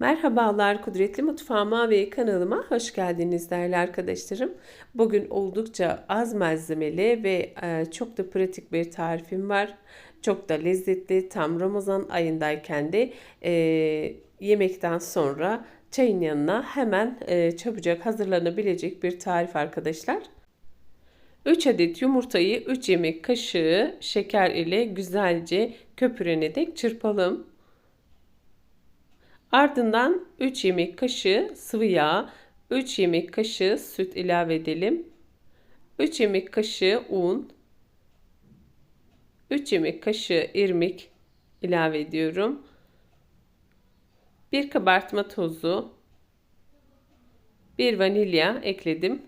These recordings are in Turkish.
Merhabalar Kudretli Mutfağıma ve kanalıma hoş geldiniz değerli arkadaşlarım. Bugün oldukça az malzemeli ve e, çok da pratik bir tarifim var. Çok da lezzetli. Tam Ramazan ayındayken de e, yemekten sonra çayın yanına hemen e, çabucak hazırlanabilecek bir tarif arkadaşlar. 3 adet yumurtayı 3 yemek kaşığı şeker ile güzelce köpürene dek çırpalım. Ardından 3 yemek kaşığı sıvı yağ, 3 yemek kaşığı süt ilave edelim. 3 yemek kaşığı un, 3 yemek kaşığı irmik ilave ediyorum. 1 kabartma tozu, 1 vanilya ekledim.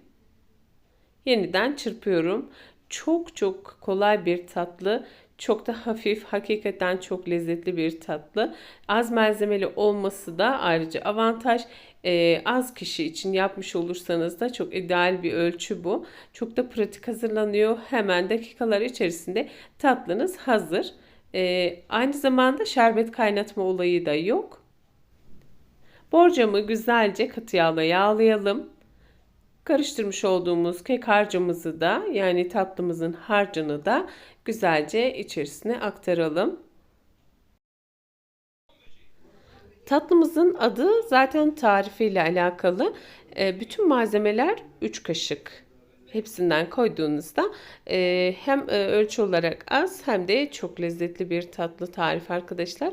Yeniden çırpıyorum. Çok çok kolay bir tatlı. Çok da hafif, hakikaten çok lezzetli bir tatlı. Az malzemeli olması da ayrıca avantaj. Ee, az kişi için yapmış olursanız da çok ideal bir ölçü bu. Çok da pratik hazırlanıyor. Hemen dakikalar içerisinde tatlınız hazır. Ee, aynı zamanda şerbet kaynatma olayı da yok. Borcamı güzelce katı yağla yağlayalım. Karıştırmış olduğumuz kek harcımızı da yani tatlımızın harcını da güzelce içerisine aktaralım. Tatlımızın adı zaten tarifiyle alakalı. E, bütün malzemeler 3 kaşık. Hepsinden koyduğunuzda e, hem e, ölçü olarak az hem de çok lezzetli bir tatlı tarif arkadaşlar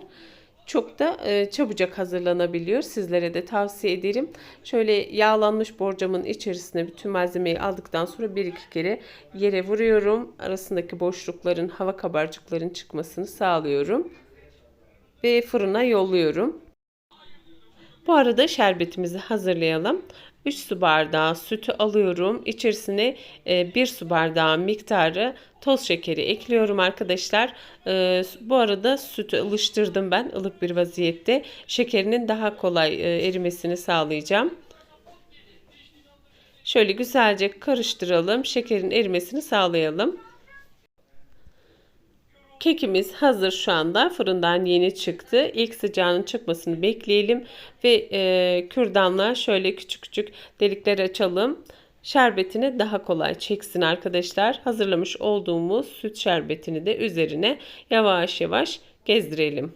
çok da e, çabucak hazırlanabiliyor. Sizlere de tavsiye ederim. Şöyle yağlanmış borcamın içerisine bütün malzemeyi aldıktan sonra bir iki kere yere vuruyorum. Arasındaki boşlukların, hava kabarcıkların çıkmasını sağlıyorum. Ve fırına yolluyorum. Bu arada şerbetimizi hazırlayalım. 3 su bardağı sütü alıyorum. İçerisine 1 e, su bardağı miktarı toz şekeri ekliyorum arkadaşlar. E, bu arada sütü ılıştırdım ben ılık bir vaziyette. Şekerinin daha kolay e, erimesini sağlayacağım. Şöyle güzelce karıştıralım. Şekerin erimesini sağlayalım. Kekimiz hazır şu anda. Fırından yeni çıktı. İlk sıcağının çıkmasını bekleyelim. Ve e, kürdanla şöyle küçük küçük delikler açalım. Şerbetini daha kolay çeksin arkadaşlar. Hazırlamış olduğumuz süt şerbetini de üzerine yavaş yavaş gezdirelim.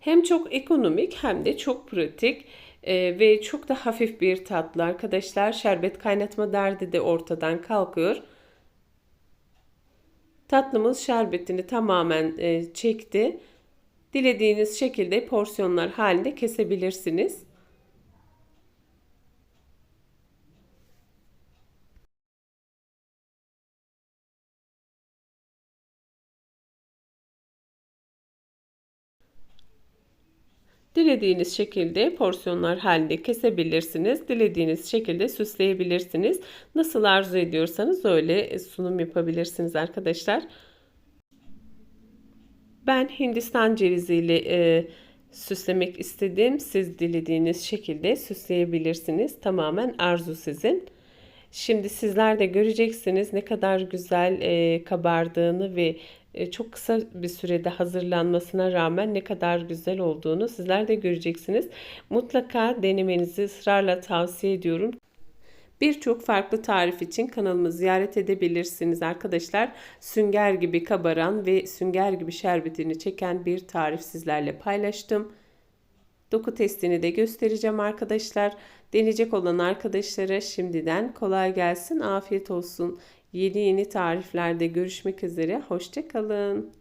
Hem çok ekonomik hem de çok pratik. Ee, ve çok da hafif bir tatlı arkadaşlar. Şerbet kaynatma derdi de ortadan kalkıyor. Tatlımız şerbetini tamamen e, çekti. Dilediğiniz şekilde porsiyonlar halinde kesebilirsiniz. Dilediğiniz şekilde porsiyonlar halinde kesebilirsiniz. Dilediğiniz şekilde süsleyebilirsiniz. Nasıl arzu ediyorsanız öyle sunum yapabilirsiniz arkadaşlar. Ben Hindistan ceviziyle e, süslemek istedim. Siz dilediğiniz şekilde süsleyebilirsiniz. Tamamen arzu sizin. Şimdi sizler de göreceksiniz ne kadar güzel e, kabardığını ve çok kısa bir sürede hazırlanmasına rağmen ne kadar güzel olduğunu sizler de göreceksiniz. Mutlaka denemenizi ısrarla tavsiye ediyorum. Birçok farklı tarif için kanalımı ziyaret edebilirsiniz arkadaşlar. Sünger gibi kabaran ve sünger gibi şerbetini çeken bir tarif sizlerle paylaştım. Doku testini de göstereceğim arkadaşlar. Deneyecek olan arkadaşlara şimdiden kolay gelsin, afiyet olsun. Yeni yeni tariflerde görüşmek üzere. Hoşçakalın.